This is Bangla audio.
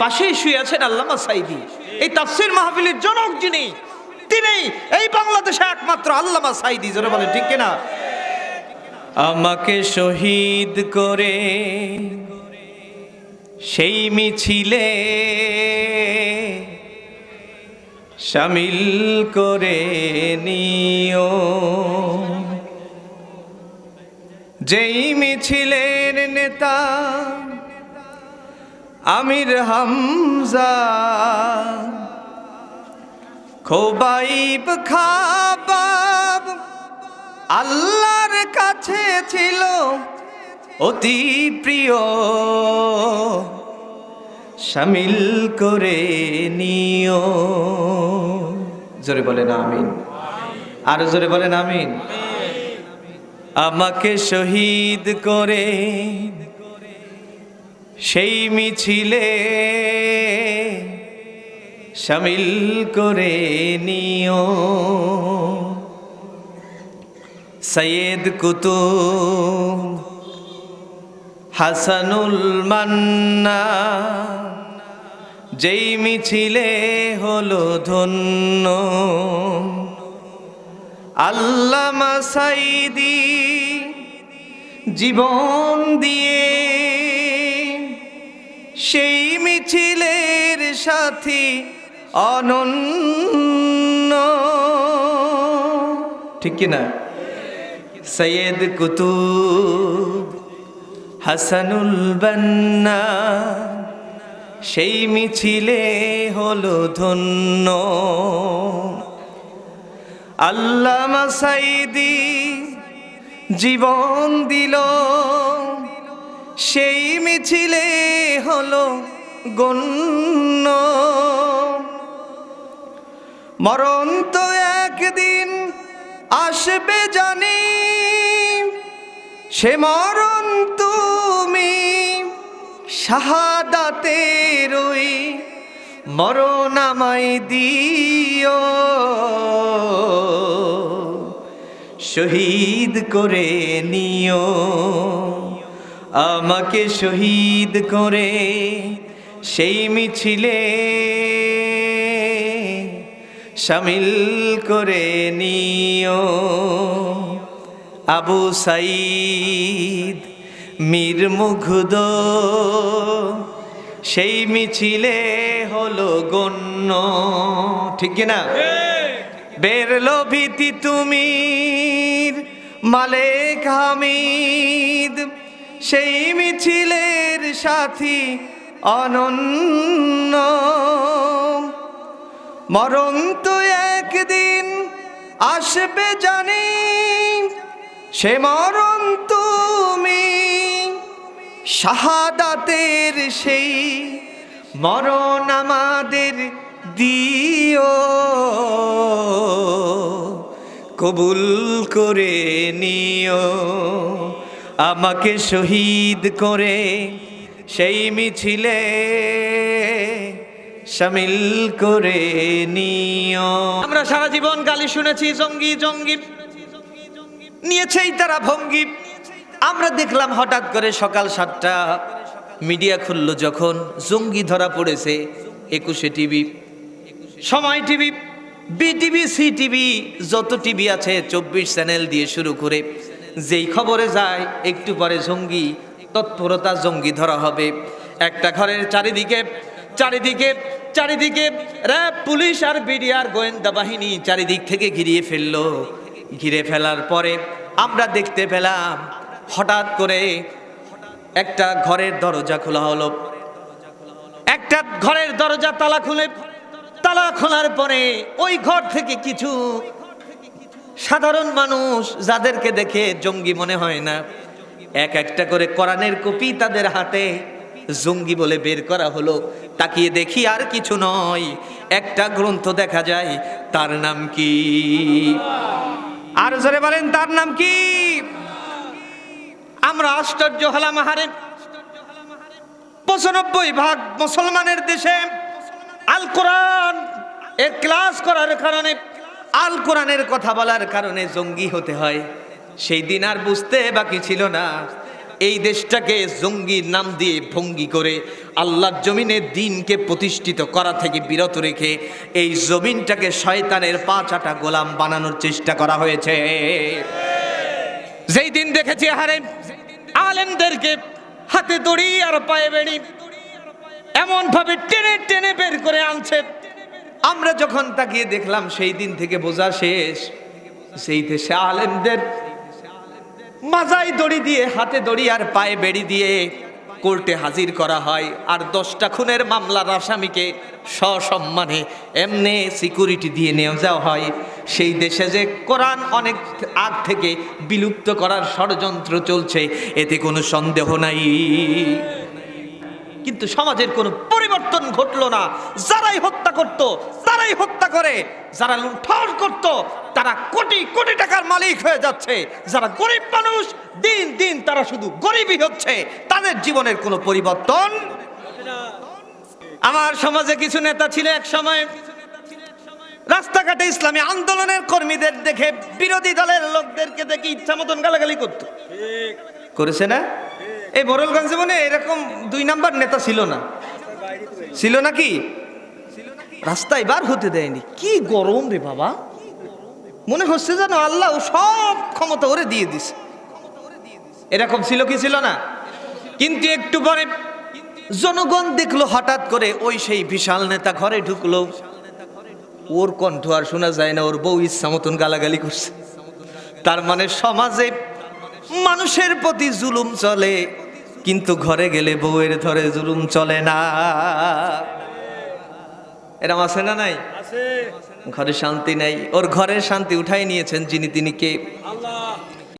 পাশেই শুয়ে আছেন আল্লামা সাইদি। এই তাফসির মাহফিলের জনক যিনি, তিনি এই বাংলাদেশে একমাত্র আল্লামা সাইদি, জোরে বলেন, ঠিক কিনা? আমাকে শহীদ করে সেই মিছিলে সামিল করে নিও। যেই মিছিলের নেতা আমির হামজা, খোবাইব খাবাব আল্লাহর কাছে ছিল অতি প্রিয়। সামিল করে নিও। জোরে বলেন আমিন। আর জোরে বলেন আমিন। আমাকে শহীদ করে সেই মিছিলে সামিল করে নিও। সৈয়দ কুতু হাসানুল মান্না, যেই মিছিলে হলো ধন্য। আল্লামা সাইদি জীবন দিয়ে সেই মিছিলের সাথী অনন্য। ঠিক কিনা সৈয়দ কুতুব হাসানুল বান্না, সেই মিছিলে হলো ধন্য। আল্লামা সাইদি জীবন দিল, সেই মিছিলে হলো গণ্য। মরণ তো একদিন আসবে জানি, সে মরণ তুমি শাহাদাতের ওই মরণ আমায় দিও। শহীদ করে নিও। আমাকে শহীদ করে সেই মিছিলে সামিল করে নিও। আবু সাইদ, মীর মুগ্ধ, সেই মিছিলে হলো গণ্য। ঠিক কিনা বেরলো ভীতি তুমি মালেক হামিদ। সেই মিছিলের সাথী অনন্য। মরণ তো একদিন আসবে জানি, সে মরণ তুমি শাহাদাতের সেই মরণ আমাদের দিও। কবুল করে নিও। আমাকে শহীদ করে সেই মিছিলে সামিল করে নিও। আমরা সারা জীবন গালি শুনেছি, জঙ্গি জঙ্গি। নিয়েছেই তারা ভঙ্গি। আমরা দেখলাম হঠাৎ করে সকাল সাতটা, মিডিয়া খুললো যখন জঙ্গি ধরা পড়েছে Ekushey TV. Somoy TV, BTV C TV যত টিভি আছে, চব্বিশ চ্যানেল দিয়ে শুরু করে যেই খবরে যায়, একটু পরে জঙ্গি, তৎপরতা জঙ্গি ধরা হবে। একটা ঘরের চারিদিকে চারিদিকে চারিদিকে র্যাব, পুলিশ আর বিডিআর গোয়েন্দা বাহিনী চারিদিক থেকে ঘিরিয়ে ফেলল। ঘিরে ফেলার পরে আমরা দেখতে পেলাম, হঠাৎ করে একটা ঘরের দরজা খোলা হলো। একটা ঘরের দরজা তালা খুলে, তালা খোলার পরে ওই ঘর থেকে কিছু সাধারণ মানুষ যাদেরকে দেখে জঙ্গি মনে হয় না। এক একটা করে কোরআনের কপি তাদের হাতে। জঙ্গি বলে বের করা হলো, তাকিয়ে দেখি আর কিছু নয়। একটা গ্রন্থ দেখা যায়, তার নাম কি? আর জোরে বলেন, তার নাম কি? আমরা আশ্চর্য হলাম, আহারে। পঁচানব্বই ভাগ মুসলমানের দেশে আল কোরআন এর ক্লাস করার কারণে আল কোরআনের কথা বলার কারণে জঙ্গি হতে হয়। সেই দিন আর বুঝতে বাকি ছিল না। এই দেশটাকে জঙ্গির নাম দিয়ে ভঙ্গি করে আল্লাহর জমিনে দিনকে প্রতিষ্ঠিত করা থেকে বিরত রেখে এই জমিনটাকে শয়তানের পাঁচাটা গোলাম বানানোর চেষ্টা করা হয়েছে। যেই দিন দেখেছি হারে আলেমদেরকে হাতে দড়ি আর পায়ে বেড়ি এমন ভাবে টেনে টেনে বের করে আনছে। আমরা যখন তাকিয়ে দেখলাম সেই দিন থেকে বোঝা শেষ সেই দেশে আলেমদের মাজায় দড়ি দিয়ে, হাতে দড়ি আর পায়ে বেড়ি দিয়ে কোর্টে হাজির করা হয়। আর দশটা খুনের মামলার আসামিকে সসম্মানে এমনি সিকিউরিটি দিয়ে নিয়ে যাওয়া হয়। সেই দেশে যে কোরআন অনেক আগ থেকে বিলুপ্ত করার ষড়যন্ত্র চলছে, এতে কোনো সন্দেহ নাই। কিন্তু সমাজের কোনো পরিবর্তন ঘটলো না। যারাই হত্যা করত তারাই হত্যা করে। যারা লুণ্ঠন করত তারা কোটি কোটি টাকার মালিক হয়ে যাচ্ছে। যারা গরিব মানুষ দিন দিন তারা শুধু গরিবই হচ্ছে। তাদের জীবনের কোনো পরিবর্তন আমার সমাজে কিছু নেতা ছিল এক সময়। রাস্তাঘাটে ইসলামী আন্দোলনের কর্মীদের দেখে বিরোধী দলের লোকদেরকে দেখে ইচ্ছা মতন গালাগালি করতো। করেছে না? এই বরলগঞ্জে মনে এরকম দুই নাম্বার নেতা ছিল না। ছিল নাকি রাস্তায় বার হতে দেয়নি। কি গরম রে বাবা। মনে হচ্ছে যেন আল্লাহ সব ক্ষমতা ওরে দিয়ে দিছে। এরকম ছিল কি ছিল না? কিন্তু একটু পরে জনগণ দেখল, হঠাৎ করে ওই সেই বিশাল নেতা ঘরে ঢুকলো। ওর কণ্ঠ আর শোনা যায় না, ওর বউ ইচ্ছা মতন গালাগালি করছে। তার মানে সমাজে মানুষের প্রতি জুলুম চলে। কিন্তু ঘরে গেলে বউয়ের ধরে জুলুম চলে না। এরম আছে না নাই? ঘরে শান্তি নাই। ওর ঘরের শান্তি উঠাই নিয়েছেন যিনি তিনি কে?